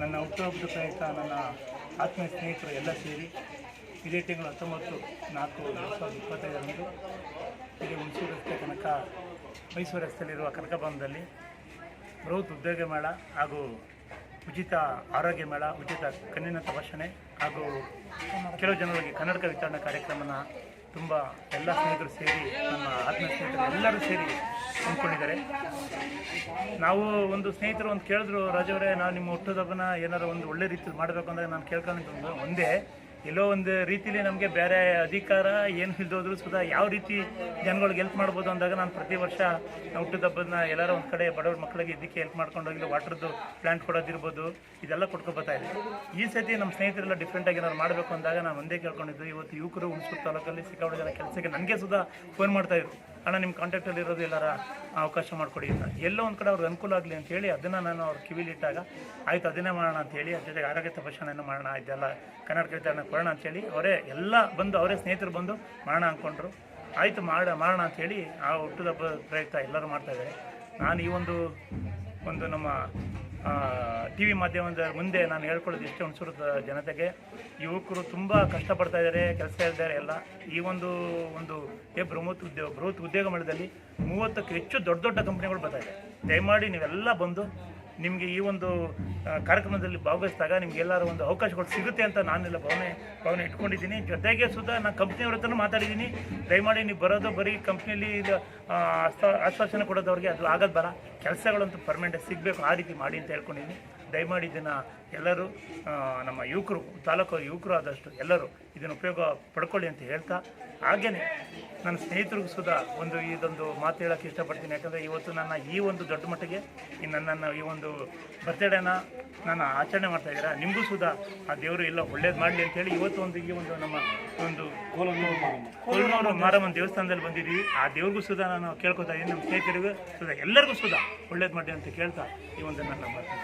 ನನ್ನ ಹುಟ್ಟುಹಬ್ಬದ ಪ್ರಯುಕ್ತ ನನ್ನ ಆತ್ಮೀಯ ಸ್ನೇಹಿತರು ಎಲ್ಲ ಸೇರಿ ಇದೇ ತಿಂಗಳು ಹತ್ತೊಂಬತ್ತು, ನಾಲ್ಕು, ಎರಡು ಸಾವಿರದ ಇಪ್ಪತ್ತೈದರಂದು ಇಲ್ಲಿ ಹುಣಸೂರು ರಸ್ತೆ ಕನಕ, ಮೈಸೂರು ರಸ್ತೆಯಲ್ಲಿರುವ ಕನಕಭವನದಲ್ಲಿ ಬೃಹತ್ ಉದ್ಯೋಗ ಮೇಳ ಹಾಗೂ ಉಚಿತ ಆರೋಗ್ಯ ಮೇಳ, ಉಚಿತ ಕಣ್ಣಿನ ತಪಾಸಣೆ ಹಾಗೂ ಕೆಲವು ಜನರಿಗೆ ಕನ್ನಡಕ ವಿತರಣಾ ಕಾರ್ಯಕ್ರಮನ ತುಂಬ ಎಲ್ಲ ಸ್ನೇಹಿತರು ಸೇರಿ, ನಮ್ಮ ಆತ್ಮ ಸ್ನೇಹಿತರು ಎಲ್ಲರೂ ಸೇರಿ ಅಂದ್ಕೊಂಡಿದ್ದಾರೆ. ನಾವು ಒಂದು ಸ್ನೇಹಿತರು ಒಂದು ಕೇಳಿದ್ರು ರಾಜವರೇ ನಾವು ನಿಮ್ಮ ಹುಟ್ಟದಬ್ಬನ ಏನಾರು ಒಂದು ಒಳ್ಳೆ ರೀತಿಯಲ್ಲಿ ಮಾಡಬೇಕು ಅಂದರೆ ನಾನು ಕೇಳ್ಕೊಂಡಿದ್ದು ಒಂದೇ. ಎಲ್ಲೋ ಒಂದು ರೀತಿಲಿ ನಮಗೆ ಬೇರೆ ಅಧಿಕಾರ ಏನು ಇಲ್ದೋದ್ರು ಸುತ ಯಾವ ರೀತಿ ಜನಗಳಿಗೆ ಹೆಲ್ಪ್ ಮಾಡ್ಬೋದು ಅಂದಾಗ ನಾನು ಪ್ರತಿ ವರ್ಷ ಹುಟ್ಟುಹಬ್ಬನ ಎಲ್ಲರೂ ಒಂದು ಕಡೆ ಬಡವ್ರ ಮಕ್ಕಳಿಗೆ ಇದಕ್ಕೆ ಹೆಲ್ಪ್ ಮಾಡ್ಕೊಂಡು ಹೋಗಿ ವಾಟ್ರದ್ದು ಪ್ಲಾಂಟ್ ಕೊಡೋದಿರ್ಬೋದು, ಇದೆಲ್ಲ ಕೊಟ್ಕೊಬತ್ತಾ ಇದೆ. ಈ ಸತಿ ನಮ್ಮ ಸ್ನೇಹಿತರೆಲ್ಲ ಡಿಫ್ರೆಂಟಾಗಿ ಏನಾದ್ರು ಮಾಡಬೇಕು ಅಂದಾಗ ನಾನು ಒಂದೇ ಕೇಳ್ಕೊಂಡಿದ್ದು, ಇವತ್ತು ಯುವಕರು ಹುಣಸೂರು ತಾಲೂಕಲ್ಲಿ ಸಿಕ್ಕಾಪಟ್ಟೆ ಜನ ಕೆಲಸಕ್ಕೆ ನನಗೆ ಸುದಾ ಫೋನ್ ಮಾಡ್ತಾಯಿದ್ರು ಅಣ್ಣ ನಿಮ್ಮ ಕಾಂಟ್ಯಾಕ್ಟಲ್ಲಿ ಇರೋದು ಎಲ್ಲರ ಅವಕಾಶ ಮಾಡಿಕೊಡಿ ಅಂತ. ಎಲ್ಲೋ ಒಂದು ಕಡೆ ಅವ್ರಿಗೆ ಅನುಕೂಲ ಆಗಲಿ ಅಂತ ಹೇಳಿ ಅದನ್ನು ನಾನು ಅವ್ರ ಕಿವಿಲಿಟ್ಟಾಗ ಆಯಿತು, ಅದನ್ನೇ ಮಾಡೋಣ ಅಂತ ಹೇಳಿ ಅದ್ರ ಜೊತೆಗೆ ಆರೋಗ್ಯ ತಪಾಸಣೆಯನ್ನು ಮಾಡೋಣ, ಇದೆಲ್ಲ ಕನ್ನಡ ವಿತರಣೆ ಕೊಡೋಣ ಅಂತೇಳಿ ಅವರೇ ಎಲ್ಲ ಬಂದು, ಅವರೇ ಸ್ನೇಹಿತರು ಬಂದು ಮಾಡೋಣ ಅಂದ್ಕೊಂಡ್ರು ಆಯಿತು, ಮಾಡ, ಮಾಡೋಣ ಅಂತೇಳಿ ಆ ಹುಟ್ಟುಹಬ್ಬ ಪ್ರಯುಕ್ತ ಎಲ್ಲರೂ ಮಾಡ್ತಾಯಿದ್ದಾರೆ ನಾನು ಈ ಒಂದು ಒಂದು ನಮ್ಮ ಟಿ ವಿ ಮಾಧ್ಯಮದ ಮುಂದೆ ನಾನು ಹೇಳ್ಕೊಳ್ಳೋದು ಇಷ್ಟೇ ಹುಣಸೂರು ಜನತೆಗೆ. ಯುವಕರು ತುಂಬ ಕಷ್ಟಪಡ್ತಾ ಇದ್ದಾರೆ, ಕೆಲಸ ಇದ್ದಾರೆ ಎಲ್ಲ. ಈ ಒಂದು ಒಂದು ಬೃಹತ್ ಉದ್ಯೋಗ ಬೃಹತ್ ಉದ್ಯೋಗ ಮೇಳದಲ್ಲಿ ಮೂವತ್ತಕ್ಕೂ ಹೆಚ್ಚು ದೊಡ್ಡ ದೊಡ್ಡ ಕಂಪ್ನಿಗಳು ಬರ್ತಾ ಇದೆ. ದಯಮಾಡಿ ನೀವೆಲ್ಲ ಬಂದು ನಿಮಗೆ ಈ ಒಂದು ಕಾರ್ಯಕ್ರಮದಲ್ಲಿ ಭಾಗವಹಿಸಿದಾಗ ನಿಮಗೆಲ್ಲರೂ ಒಂದು ಅವಕಾಶಗಳು ಸಿಗುತ್ತೆ ಅಂತ ನಾನೆಲ್ಲ ಭಾವನೆ ಭಾವನೆ ಇಟ್ಕೊಂಡಿದ್ದೀನಿ. ಜೊತೆಗೆ ಸುಧಾ ನಾನು ಕಂಪ್ನಿಯವ್ರ ಹತ್ರನೂ ಮಾತಾಡಿದ್ದೀನಿ. ದಯಮಾಡಿ ನೀವು ಬರೋದು ಬರೀ ಕಂಪ್ನಿಯಲ್ಲಿ ಆಶ್ವಾಸನೆ ಕೊಡೋದವ್ರಿಗೆ ಅದು ಆಗೋದು ಬರ ಕೆಲಸಗಳಂತೂ ಪರ್ಮನೆಂಟ್ ಸಿಗಬೇಕು, ಆ ರೀತಿ ಮಾಡಿ ಅಂತ ಹೇಳ್ಕೊಂಡಿದ್ದೀನಿ. ದಯಮಾಡಿ ಇದನ್ನು ಎಲ್ಲರೂ ನಮ್ಮ ಯುವಕರು, ತಾಲೂಕು ಯುವಕರು ಆದಷ್ಟು ಎಲ್ಲರೂ ಇದನ್ನು ಉಪಯೋಗ ಪಡ್ಕೊಳ್ಳಿ ಅಂತ ಹೇಳ್ತಾ, ಹಾಗೇನೆ ನನ್ನ ಸ್ನೇಹಿತರಿಗೂ ಸುಧಾ ಒಂದು ಇದೊಂದು ಮಾತು ಹೇಳೋಕ್ಕೆ ಇಷ್ಟಪಡ್ತೀನಿ. ಯಾಕಂದರೆ ಇವತ್ತು ನನ್ನ ಈ ಒಂದು ದೊಡ್ಡ ಮಟ್ಟಿಗೆ ಈ ನನ್ನನ್ನು ಈ ಒಂದು ಬರ್ತ್ಡೇನ ನಾನು ಆಚರಣೆ ಮಾಡ್ತಾ ಇದ್ದೀರಾ? ನಿಮಗೂ ಸುಧಾ ಆ ದೇವರು ಎಲ್ಲ ಒಳ್ಳೇದು ಮಾಡಲಿ ಅಂತೇಳಿ ಇವತ್ತು ಒಂದು ಈ ಒಂದು ನಮ್ಮ ಒಂದು ಕೋಲನೂರು ಮಾರಮ್ಮನ ದೇವಸ್ಥಾನದಲ್ಲಿ ಬಂದಿದ್ದೀವಿ. ಆ ದೇವ್ರಿಗೂ ಸುಧಾ ನಾನು ಕೇಳ್ಕೊತಾ ಇದ್ದೀನಿ. ನಮ್ಮ ಸ್ನೇಹಿತರಿಗೂ ಸುಧಾ ಎಲ್ಲರಿಗೂ ಸುಧಾ ಒಳ್ಳೇದು ಮಾಡಿ ಅಂತ ಕೇಳ್ತಾ ಈ ಒಂದು ನನ್ನ ಮಾತು